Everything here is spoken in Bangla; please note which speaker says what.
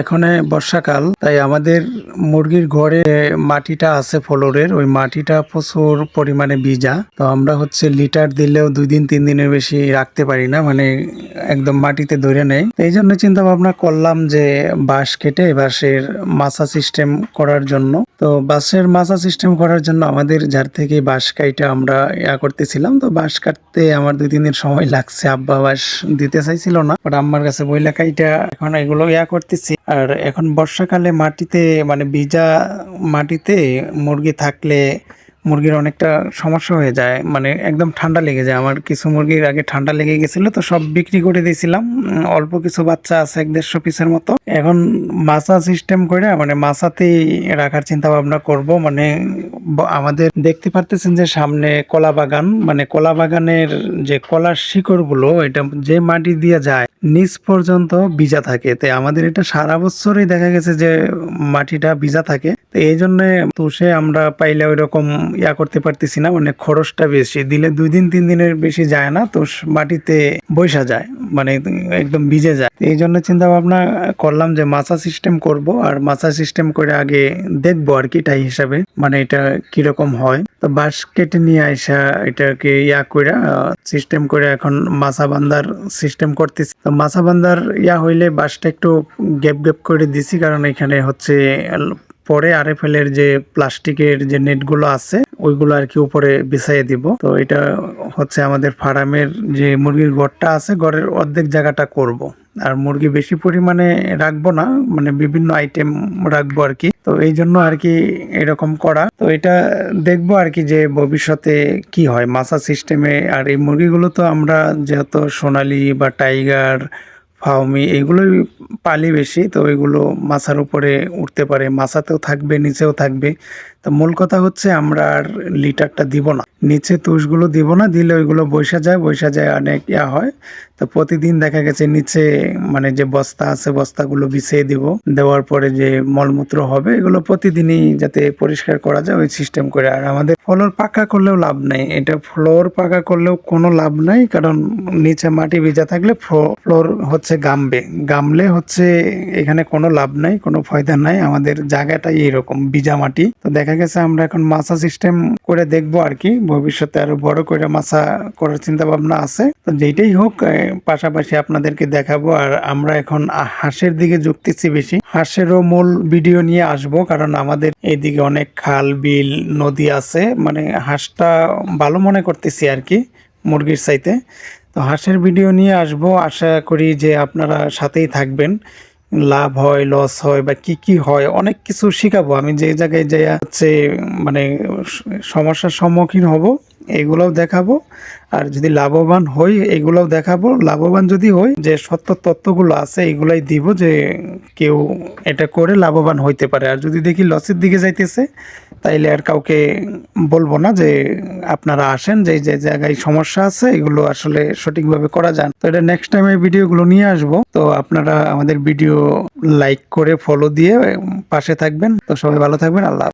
Speaker 1: এখন বর্ষাকাল, তাই আমাদের মুরগির ঘরে মাটিটা আছে ফ্লোরের, ওই মাটিটা প্রচুর পরিমাণে ভিজা। তো আমরা হচ্ছে লিটার দিলেও দুই দিন, তিন দিনের বেশি রাখতে পারি না মানে একদম মাটিতে ধরে নেই। এই জন্য চিন্তা ভাবনা করলাম যে বাঁশ কেটে বাঁশের মাছা সিস্টেম করার জন্য। তো বাঁশের মাছা সিস্টেম করার জন্য আমাদের যার থেকে বাঁশ কাইটা আমরা ইয়া করতেছিলাম। তো বাঁশ কাটতে আমার দুই, তিন দিন সময় লাগছে, আব্বা বাঁশ দিতে চাইছিল না। বাট আমার কাছে বইলা কাইটা, এখন এগুলো ইয়া করতেছি। আর এখন বর্ষাকালে মাটিতে মানে ভিজা মাটিতে মুরগি থাকলে মুরগির অনেকটা সমস্যা হয়ে যায়। মানে একদম ঠান্ডা লেগে যায়। আমার কিছু মুরগির আগে ঠান্ডা লেগে গেছিল, তো সব বিক্রি করে দিয়েছিলাম। অল্প কিছু বাচ্চা আছে, এক দেড়শো পিসের মতো। এখন মাছা সিস্টেম করে মানে মাছাতেই রাখার চিন্তা ভাবনা করব। মানে আমাদের দেখতে পারতেছেন যে সামনে কলা বাগান। মানে কলা বাগানের যে কলার শিকড়গুলো, এটা যে মাটি দিয়ে যায়, নিচ পর্যন্ত ভিজা থাকে। তাই আমাদের এটা সারা বছরই দেখা গেছে যে মাটিটা ভিজা থাকে। তো এই জন্য তুষে আমরা পাইলে ওই রকম ইয়া করতে পারতেছি না মানে খরচটা বেশি। দিলে দুই দিন, তিন দিনের বেশি যায় না, তো মাটিতে বৈশা যায় মানে একদম ভিজে যায়। এই জন্য চিন্তা ভাবনা করলাম যে মাছা সিস্টেম করব, আর মাছা সিস্টেম করে আগে দেখব আর কি তাই হিসাবে মানে এটা কীরকম হয়। তো বাঁশ কেটে নিয়ে আইসা এটাকে ইয়া করে সিস্টেম করে এখন মাছা বান্ধার সিস্টেম করতেছি। তো মাছা বান্ধার ইয়া হইলে বাঁশটা একটু গ্যাপ গ্যাপ করে দিছি, কারণ এখানে হচ্ছে, পরে আরএফএল এর যে প্লাস্টিকের যে নেটগুলো আছে ওইগুলো আর কি উপরে বিছাইয়ে দিব। তো এটা হচ্ছে আমাদের ফার্মের যে মুরগির ঘরটা আছে ঘরের অর্ধেক জায়গাটা করব। আর মুরগি বেশি পরিমাণে রাখব না মানে বিভিন্ন আইটেম রাখব আর কি। তো এই জন্য আর কি এরকম করা। তো এটা দেখব আর কি যে ভবিষ্যতে কি হয়। মাসা সিস্টেমে আর এই মুরগিগুলো তো আমরা যেহেতু সোনালি বা টাইগার ফাউমি এগুলোই পালি বেশি, তো এগুলো মাছার উপরে উঠতে পারে। মাছাতেও থাকবে, নিচেও থাকবে। তো মূল কথা হচ্ছে আমরা আর লিটারটা দিব না। নিচে তুষগুলো দিব না, দিলে ওইগুলো বৈশা যায় বৈশা যায় অনেক ইয়া হয়। তো প্রতিদিন দেখা গেছে নিচে মানে যে বস্তা আছে, বস্তাগুলো বিছিয়ে দিব। দেওয়ার পরে যে মলমূত্র হবে, এগুলো প্রতিদিনই যাতে পরিষ্কার করা যায়, ওই সিস্টেম করে। আর আমাদের ফ্লোর পাকা করলেও লাভ নেই। এটা ফ্লোর পাকা করলেও কোনো লাভ নাই, কারণ নিচে মাটি ভিজা থাকলে ফ্লোর হচ্ছে গামবে। গামলে হচ্ছে এখানে কোনো লাভ নাই, কোনো ফায়দা নাই। আমাদের জায়গাটাই এরকম ভিজা মাটি। তো দেখা গেছে আমরা এখন মাসা সিস্টেম করে দেখব আর কি ভবিষ্যতে আরও বড় করে মাছা করার চিন্তা ভাবনা আছে। তো যেটাই হোক পাশাপাশি আপনাদেরকে দেখাবো। আর আমরা এখন হাঁসের দিকে যুক্তেছি বেশি। হাঁসেরও মূল ভিডিও নিয়ে আসব, কারণ আমাদের এইদিকে অনেক খাল, বিল, নদী আছে। মানে হাঁসটা ভালো মনে করতেছি আর কি, মুরগির চাইতে। তো হাঁসের ভিডিও নিয়ে আসব। আশা করি যে আপনারা সাথেই থাকবেন। লাভ হয় লস হয় বা কি কি হয়, অনেক কিছু শিখাবো। আমি যে জায়গায় যাই হচ্ছে মানে সমস্যার সম্মুখীন হব, এগুলোও দেখাবো। আর যদি লাভবান হই, এগুলোও দেখাবো। লাভবান যদি হই, যে সত্য তত্ত্বগুলো আছে, এগুলাই দিব যে কেউ এটা করে লাভবান হইতে পারে। আর যদি দেখি লসের দিকে যাইতেছে তাইলে আর কাউকে বলব না যে আপনারা আসেন, যে যে জায়গায় সমস্যা আছে, এগুলো আসলে সঠিকভাবে করা যান। তো এটা নেক্সট টাইম এই ভিডিওগুলো নিয়ে আসব। তো আপনারা আমাদের ভিডিও লাইক করে ফলো দিয়ে পাশে থাকবেন। তো সবাই ভালো থাকবেন, আল্লাহ।